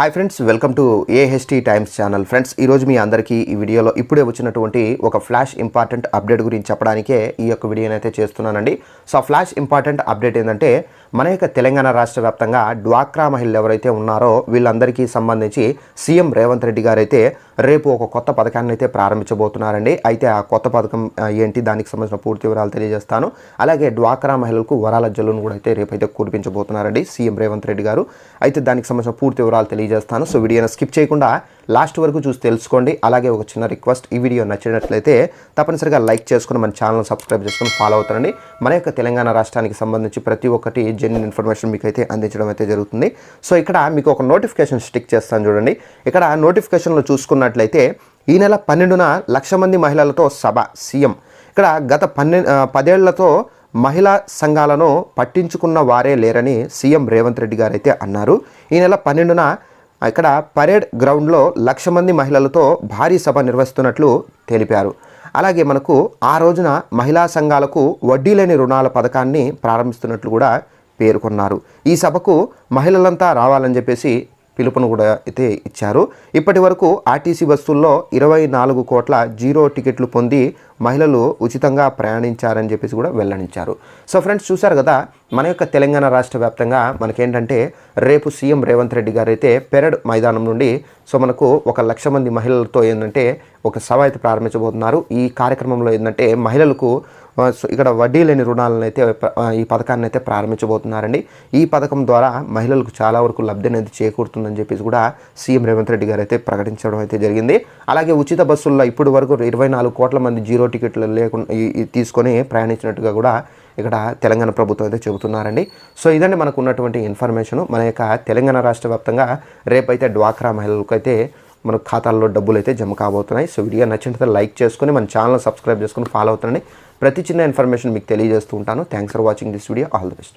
Hi friends welcome to AHT times channel friends ఈరోజు మీ అందరికీ ఈ వీడియోలో ఇప్పుడే వచ్చినటువంటి ఒక ఫ్లాష్ ఇంపార్టెంట్ అప్డేట్ గురించి చెప్పడానికే ఈ యొక్క వీడియోనైతే చేస్తున్నానండి. సో ఫ్లాష్ ఇంపార్టెంట్ అప్డేట్ ఏంటంటే మన యొక్క తెలంగాణ రాష్ట్ర వ్యాప్తంగా డ్వాక్రా మహిళలు ఎవరైతే ఉన్నారో వీళ్ళందరికీ సంబంధించి సీఎం రేవంత్ రెడ్డి గారు అయితే రేపు ఒక కొత్త పథకాన్ని అయితే ప్రారంభించబోతున్నారండి. అయితే ఆ కొత్త పథకం ఏంటి దానికి సంబంధించిన పూర్తి వివరాలు తెలియజేస్తాను. అలాగే డ్వాక్రా మహిళలకు వరాల జల్లును కూడా అయితే రేపు అయితే కురిపించబోతున్నారండి సీఎం రేవంత్ రెడ్డి గారు. అయితే దానికి సంబంధించిన పూర్తి వివరాలు తెలియజేస్తాను. సో వీడియోను స్కిప్ చేయకుండా లాస్ట్ వరకు చూసి తెలుసుకోండి. అలాగే ఒక చిన్న రిక్వెస్ట్ ఈ వీడియో నచ్చినట్లయితే తప్పనిసరిగా లైక్ చేసుకుని మన ఛానల్ సబ్స్క్రైబ్ చేసుకుని ఫాలో అవుతారండి మన యొక్క తెలంగాణ రాష్ట్రానికి సంబంధించి ప్రతి ఒక్కటి జెన్యున్ ఇన్ఫర్మేషన్ మీకు అయితే అందించడం అయితే జరుగుతుంది. సో ఇక్కడ మీకు ఒక నోటిఫికేషన్ స్టిక్ చేస్తాను చూడండి. ఇక్కడ నోటిఫికేషన్లో చూసుకున్నట్లయితే ఈ నెల పన్నెండున లక్ష మంది మహిళలతో సభ సీఎం. ఇక్కడ గత పన్నె పదేళ్ళతో మహిళా సంఘాలను పట్టించుకున్న వారే లేరని సీఎం రేవంత్ రెడ్డి గారు అయితే అన్నారు. ఈ నెల పన్నెండున ఇక్కడ పరేడ్ గ్రౌండ్లో లక్ష మంది మహిళలతో భారీ సభ నిర్వహిస్తున్నట్లు తెలిపారు. అలాగే మనకు ఆ రోజున మహిళా సంఘాలకు వడ్డీ లేని రుణాల పథకాన్ని ప్రారంభిస్తున్నట్లు కూడా పేర్కొన్నారు. ఈ సభకు మహిళలంతా రావాలని చెప్పేసి పిలుపును కూడా అయితే ఇచ్చారు. ఇప్పటి వరకు ఆర్టీసీ బస్సుల్లో ఇరవై నాలుగు కోట్ల జీరో టికెట్లు పొంది మహిళలు ఉచితంగా ప్రయాణించారని చెప్పేసి కూడా వెల్లడించారు. సో ఫ్రెండ్స్ చూశారు కదా మన యొక్క తెలంగాణ రాష్ట్ర వ్యాప్తంగా మనకేంటంటే రేపు సీఎం రేవంత్ రెడ్డి గారు అయితే పెరడ్ మైదానం నుండి సో మనకు ఒక లక్ష మంది మహిళలతో ఏంటంటే ఒక సభ అయితే ప్రారంభించబోతున్నారు. ఈ కార్యక్రమంలో ఏంటంటే మహిళలకు ఇక్కడ వడ్డీ లేని రుణాలను అయితే ఈ పథకాన్ని అయితే ప్రారంభించబోతున్నారండి. ఈ పథకం ద్వారా మహిళలకు చాలా వరకు లబ్ధి అనేది చేకూరుతుందని చెప్పేసి కూడా సీఎం రేవంత్ రెడ్డి గారు అయితే ప్రకటించడం అయితే జరిగింది. అలాగే ఉచిత బస్సుల్లో ఇప్పటి వరకు ఇరవై నాలుగు కోట్ల మంది జీరో టికెట్లు లేకుండా ఈ- తీసుకొని ప్రయాణించినట్టుగా కూడా ఇక్కడ తెలంగాణ ప్రభుత్వం అయితే చెబుతున్నారండి. సో ఇదండి మనకు ఉన్నటువంటి ఇన్ఫర్మేషన్. మన యొక్క తెలంగాణ రాష్ట్ర వ్యాప్తంగా రేపైతే డ్వాక్రా మహిళలకు అయితే మన ఖాతాల్లో డబ్బులు అయితే జమ కాబోతున్నాయి. సో వీడియో నచ్చినట్లయితే లైక్ చేసుకొని మన ఛానల్ సబ్స్క్రైబ్ చేసుకుని ఫాలో అవుతుండండి. ప్రతి చిన్న ఇన్ఫర్మేషన్ మీకు తెలియజేస్తూ ఉంటాను. Thanks for watching this video all the best